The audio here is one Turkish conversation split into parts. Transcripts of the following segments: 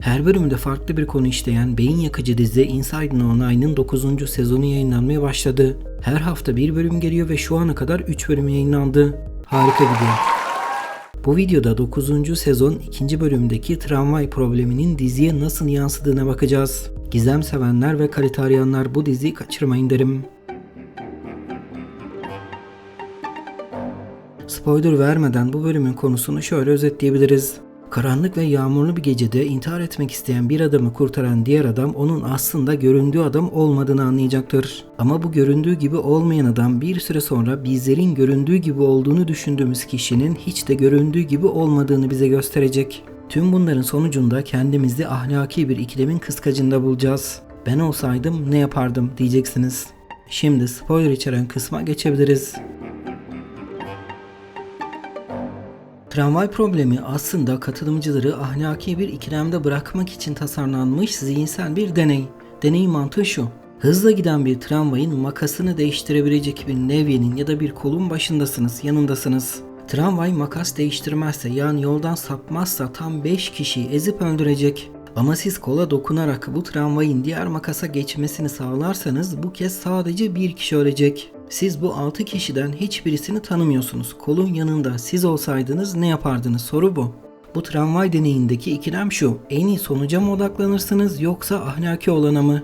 Her bölümde farklı bir konu işleyen beyin yakıcı dizi Inside No 9'ın 9. sezonu yayınlanmaya başladı. Her hafta bir bölüm geliyor ve şu ana kadar 3 bölüm yayınlandı. Harika gidiyor. Bu videoda 9. sezon 2. bölümdeki tramvay probleminin diziye nasıl yansıdığına bakacağız. Gizem sevenler ve kalite arayanlar bu diziyi kaçırmayın derim. Spoiler vermeden bu bölümün konusunu şöyle özetleyebiliriz. Karanlık ve yağmurlu bir gecede intihar etmek isteyen bir adamı kurtaran diğer adam onun aslında göründüğü adam olmadığını anlayacaktır. Ama bu göründüğü gibi olmayan adam bir süre sonra bizlerin göründüğü gibi olduğunu düşündüğümüz kişinin hiç de göründüğü gibi olmadığını bize gösterecek. Tüm bunların sonucunda kendimizi ahlaki bir ikilemin kıskacında bulacağız. Ben olsaydım ne yapardım diyeceksiniz. Şimdi spoiler içeren kısma geçebiliriz. Tramvay problemi aslında katılımcıları ahlaki bir ikilemde bırakmak için tasarlanmış zihinsel bir deney. Deneyin mantığı şu. Hızla giden bir tramvayın makasını değiştirebilecek bir nevyenin ya da bir kolun başındasınız, yanındasınız. Tramvay makas değiştirmezse yani yoldan sapmazsa tam 5 kişiyi ezip öldürecek. Ama siz kola dokunarak bu tramvayın diğer makasa geçmesini sağlarsanız bu kez sadece bir kişi ölecek. Siz bu 6 kişiden hiçbirisini tanımıyorsunuz. Kolun yanında siz olsaydınız ne yapardınız? Soru bu. Bu tramvay deneyindeki ikilem şu. En iyi sonuca mı odaklanırsınız yoksa ahlaki olana mı?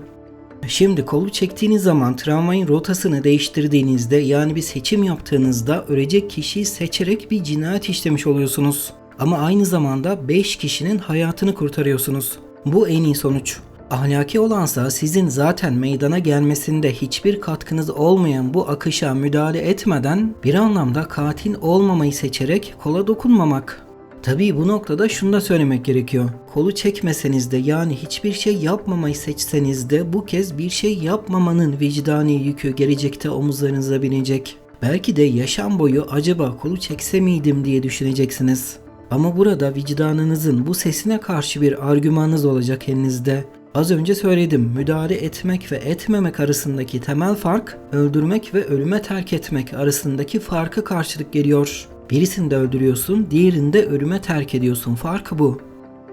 Şimdi kolu çektiğiniz zaman tramvayın rotasını değiştirdiğinizde yani bir seçim yaptığınızda ölecek kişiyi seçerek bir cinayet işlemiş oluyorsunuz. Ama aynı zamanda 5 kişinin hayatını kurtarıyorsunuz. Bu en iyi sonuç. Ahlaki olansa sizin zaten meydana gelmesinde hiçbir katkınız olmayan bu akışa müdahale etmeden bir anlamda katil olmamayı seçerek kola dokunmamak. Tabii bu noktada şunu da söylemek gerekiyor. Kolu çekmeseniz de yani hiçbir şey yapmamayı seçseniz de bu kez bir şey yapmamanın vicdani yükü gelecekte omuzlarınıza binecek. Belki de yaşam boyu acaba kolu çekse miydim diye düşüneceksiniz. Ama burada vicdanınızın bu sesine karşı bir argümanınız olacak elinizde. Az önce söyledim, müdahale etmek ve etmemek arasındaki temel fark, öldürmek ve ölüme terk etmek arasındaki farkı karşılık geliyor. Birisini de öldürüyorsun, diğerini de ölüme terk ediyorsun. Farkı bu.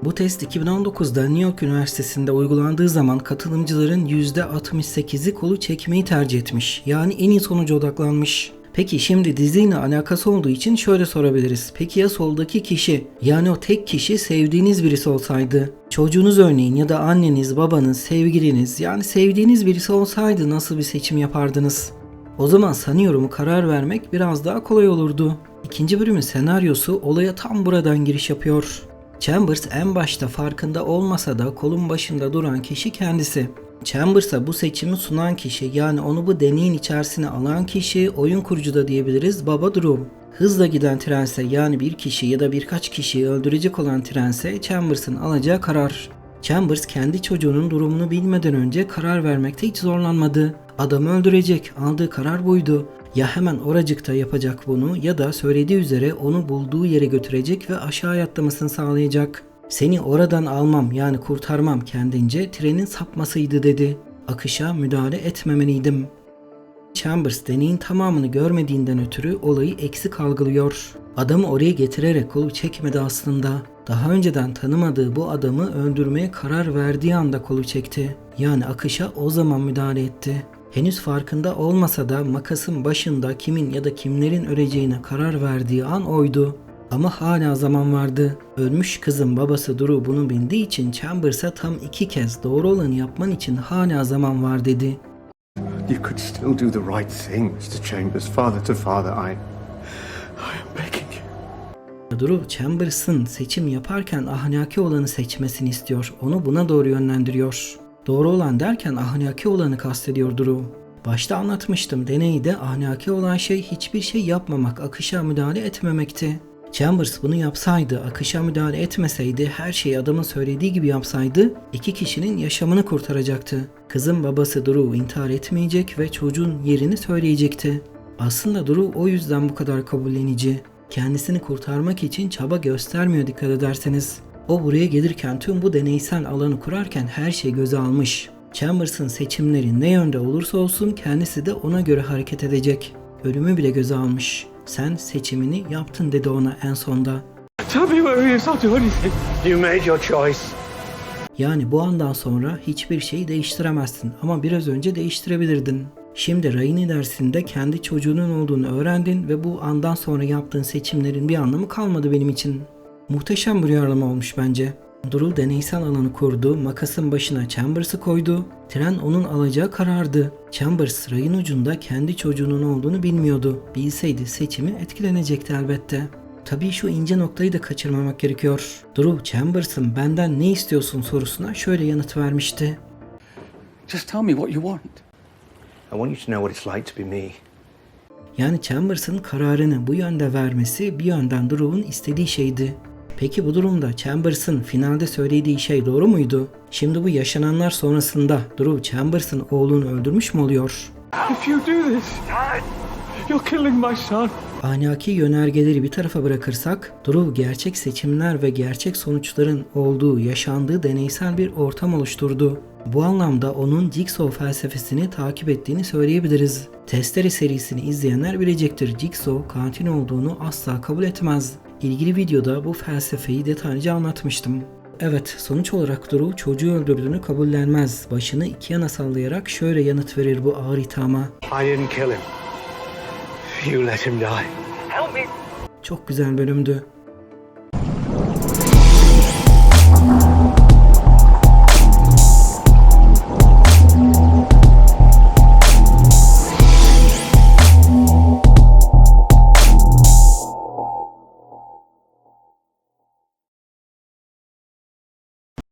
Bu test 2019'da New York Üniversitesi'nde uygulandığı zaman katılımcıların %68'i kolu çekmeyi tercih etmiş. Yani en iyi sonuca odaklanmış. Peki şimdi diziyle alakası olduğu için şöyle sorabiliriz. Peki ya soldaki kişi yani o tek kişi sevdiğiniz birisi olsaydı? Çocuğunuz örneğin ya da anneniz, babanız, sevgiliniz yani sevdiğiniz birisi olsaydı nasıl bir seçim yapardınız? O zaman sanıyorum karar vermek biraz daha kolay olurdu. İkinci bölümün senaryosu olaya tam buradan giriş yapıyor. Chambers en başta farkında olmasa da kolun başında duran kişi kendisi. Chambers'a bu seçimi sunan kişi yani onu bu deneyin içerisine alan kişi oyun kurucu da diyebiliriz Baba Drew. Hızla giden trense yani bir kişi ya da birkaç kişiyi öldürecek olan trense Chambers'ın alacağı karar. Chambers kendi çocuğunun durumunu bilmeden önce karar vermekte hiç zorlanmadı. Adamı öldürecek, aldığı karar buydu. Ya hemen oracıkta yapacak bunu ya da söylediği üzere onu bulduğu yere götürecek ve aşağı atlamasını sağlayacak. Seni oradan almam yani kurtarmam kendince trenin sapmasıydı dedi. Akışa müdahale etmemeliydim. Chambers deneyin tamamını görmediğinden ötürü olayı eksik algılıyor. Adamı oraya getirerek kolu çekmedi aslında. Daha önceden tanımadığı bu adamı öldürmeye karar verdiği anda kolu çekti. Yani akışa o zaman müdahale etti. Henüz farkında olmasa da makasın başında kimin ya da kimlerin öleceğine karar verdiği an oydu. Ama hala zaman vardı. Ölmüş kızın babası Drew bunu bildiği için Chambers'a tam iki kez doğru olanı yapman için hala zaman var dedi. You could still do the right thing, Mr. Chambers. Father to father, I. I am begging you. Drew Chambers'ın seçim yaparken ahlaki olanı seçmesini istiyor. Onu buna doğru yönlendiriyor. Doğru olan derken ahlaki olanı kastediyor Drew. Başta anlatmıştım deneyde ahlaki olan şey hiçbir şey yapmamak, akışa müdahale etmemekti. Chambers bunu yapsaydı, akışa müdahale etmeseydi, her şeyi adamın söylediği gibi yapsaydı iki kişinin yaşamını kurtaracaktı. Kızın babası Drew intihar etmeyecek ve çocuğun yerini söyleyecekti. Aslında Drew o yüzden bu kadar kabullenici. Kendisini kurtarmak için çaba göstermiyor dikkat ederseniz. O buraya gelirken tüm bu deneysel alanı kurarken her şeyi göze almış. Chambers'ın seçimleri ne yönde olursa olsun kendisi de ona göre hareket edecek. Ölümü bile göze almış. Sen seçimini yaptın dedi ona en sonda. You made your choice. Yani bu andan sonra hiçbir şeyi değiştiremezsin ama biraz önce değiştirebilirdin. Şimdi Ray'ın dersinde kendi çocuğunun olduğunu öğrendin ve bu andan sonra yaptığın seçimlerin bir anlamı kalmadı benim için. Muhteşem bir uyarlama olmuş bence. Durul deneysel alanı kurdu, makasın başına Chambers'ı koydu. Tren onun alacağı karardı. Chambers rayın ucunda kendi çocuğunun olduğunu bilmiyordu. Bilseydi seçimi etkilenecekti elbette. Tabii şu ince noktayı da kaçırmamak gerekiyor. Drew Chambers'ın benden ne istiyorsun sorusuna şöyle yanıt vermişti. Just tell me what you want. I want you to know what it's like to be me. Yani Chambers'ın kararını bu yönde vermesi bir yönden Drew'un istediği şeydi. Peki bu durumda Chambers'ın finalde söylediği şey doğru muydu? Şimdi bu yaşananlar sonrasında Drew Chambers'ın oğlunu öldürmüş mü oluyor? If you do this, you're killing my son. Ahlaki yönergeleri bir tarafa bırakırsak, Drew gerçek seçimler ve gerçek sonuçların olduğu, yaşandığı deneysel bir ortam oluşturdu. Bu anlamda onun Jigsaw felsefesini takip ettiğini söyleyebiliriz. Testere serisini izleyenler bilecektir. Jigsaw katil olduğunu asla kabul etmez. İlgili videoda bu felsefeyi detaylıca anlatmıştım. Evet, sonuç olarak Drew çocuğu öldürdüğünü kabullenmez. Başını iki yana sallayarak şöyle yanıt verir bu ağır ithama. I didn't kill him. You let him die. Çok güzel bölümdü.